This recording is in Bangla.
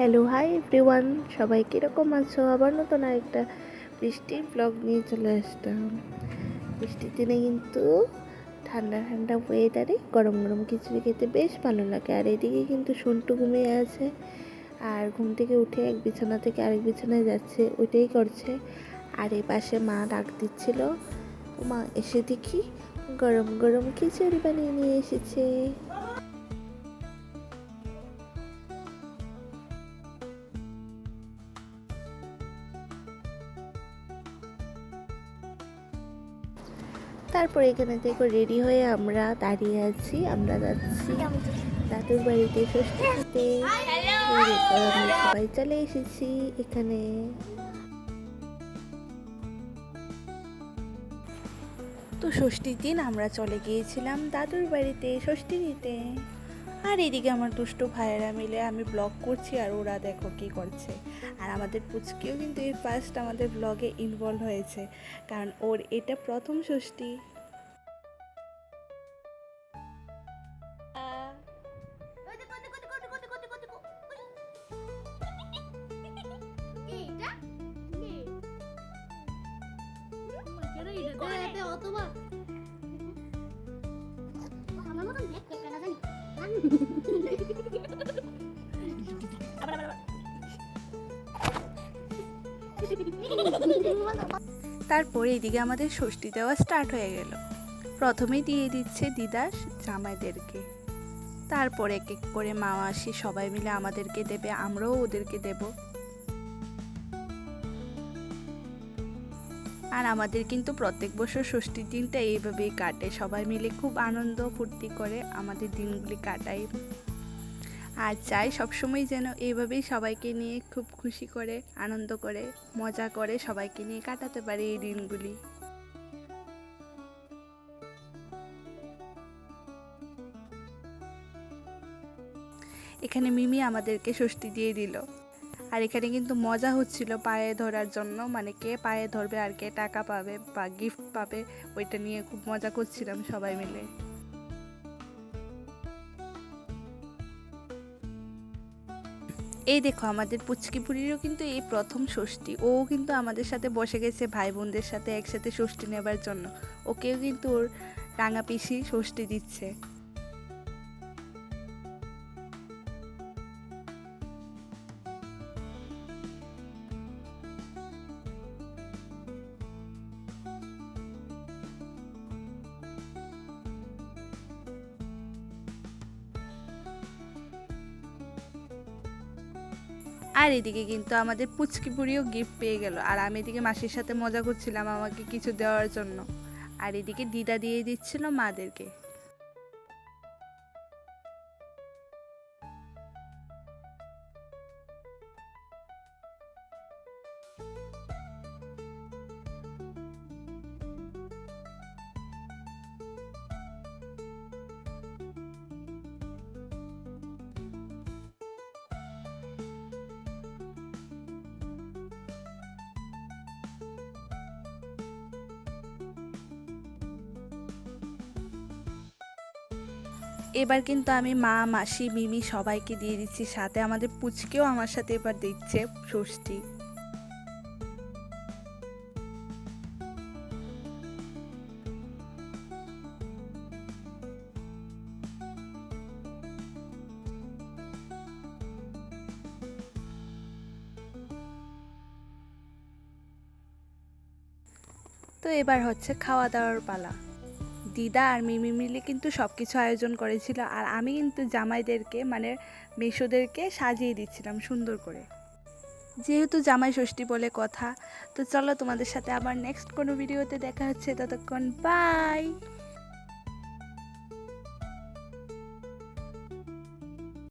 হ্যালো হাই এভরিওয়ান সবাই কীরকম আছো? আবার নতুন আরেকটা বৃষ্টির ব্লগ নিয়ে চলে আসলাম। বৃষ্টির দিনে কিন্তু ঠান্ডা ঠান্ডা ওয়েদারে গরম গরম খিচুড়ি খেতে বেশ ভালো লাগে। আর এদিকে কিন্তু সন্টু ঘুমিয়ে আছে আর ঘুম থেকে উঠে এক বিছানা থেকে আরেক বিছানায় যাচ্ছে, ওইটাই করছে। আর এ পাশে মা ডাক দিচ্ছিল মা, এসে দেখি গরম গরম খিচুড়ি বানিয়ে নিয়ে এসেছে। তারপর এখানে থেকে রেডি হয়ে আমরা দাঁড়িয়ে আছি, আমরা যাচ্ছি দাদুর বাড়িতে ষষ্ঠীতে। সবাই চলে এসেছি এখানে। তো ষষ্ঠীর দিন আমরা চলে গিয়েছিলাম দাদুর বাড়িতে ষষ্ঠী দিতে আর এদিকে আমার দুষ্টু ভাইয়েরা মিলে আমি ব্লগ করছি আর ওরা দেখো কি করছে। আর আমাদের পুচকিও কিন্তু এই ফার্স্ট আমাদের ব্লগে ইনভলভ হয়েছে কারণ ওর এটা প্রথম ষষ্ঠী। আমার মতন তারপর এদিকে আমাদের ষষ্ঠী দেওয়া স্টার্ট হয়ে গেল। প্রথমে দিয়ে দিচ্ছে দিদাস জামাইদেরকে। তারপর এক এক করে মামাসি সবাই মিলে আমাদেরকে দেবে, আমরাও ওদেরকে দেব। আর আমাদের কিন্তু প্রত্যেক বছর ষষ্ঠীর দিনটা এইভাবেই কাটে। সবাই মিলে খুব আনন্দ ফুর্তি করে আমাদের দিনগুলি কাটাই। আর চাই সবসময় যেন এইভাবেই সবাইকে নিয়ে খুব খুশি করে, আনন্দ করে, মজা করে সবাইকে নিয়ে কাটাতে পারি এই দিনগুলি। এখানে মিমি আমাদেরকে ষষ্ঠী দিয়ে দিল। আর এখানে কিন্তু মজা হচ্ছিল পায়ে ধরার জন্য। মানে কে পায়ে ধরবে আর কে টাকা পাবে বা গিফট পাবে, ওইটা নিয়ে খুব মজা করছিলাম সবাই মিলে। এই দেখো, আমাদের পুচকিপুরিরও কিন্তু এই প্রথম ষষ্ঠী। ও কিন্তু আমাদের সাথে বসে গেছে ভাই বোনদের সাথে একসাথে ষষ্ঠী নেবার জন্য। ওকেও কিন্তু ওর রাঙা পিসি ষষ্ঠী দিচ্ছে। আর এদিকে কিন্তু আমাদের পুচকি পুরিও গিফট পেয়ে গেল। আর আমি এদিকে মাসির সাথে মজা করছিলাম আমাকে কিছু দেওয়ার জন্য। আর এদিকে দিদা দিয়ে দিচ্ছিল মাদেরকে। এবার কিন্তু আমি মা, মাসি, মিমি সবাইকে দিয়ে দিচ্ছি, সাথে আমাদের পুচকেও আমার সাথে এবার দিচ্ছে ষষ্ঠী। তো এবার হচ্ছে খাওয়া দাওয়ার পালা। দিদা আর মিমি মিলে কিন্তু সব কিছু আয়োজন করেছিল আর আমি কিন্তু জামাইদেরকে মানে মেসোদেরকে সাজিয়ে দিচ্ছিলাম সুন্দর করে। যেহেতু জামাই ষষ্ঠী বলে কথা, তো চলো তোমাদের সাথে আবার নেক্সট কোনো ভিডিওতে দেখা হচ্ছে, ততক্ষণ বাই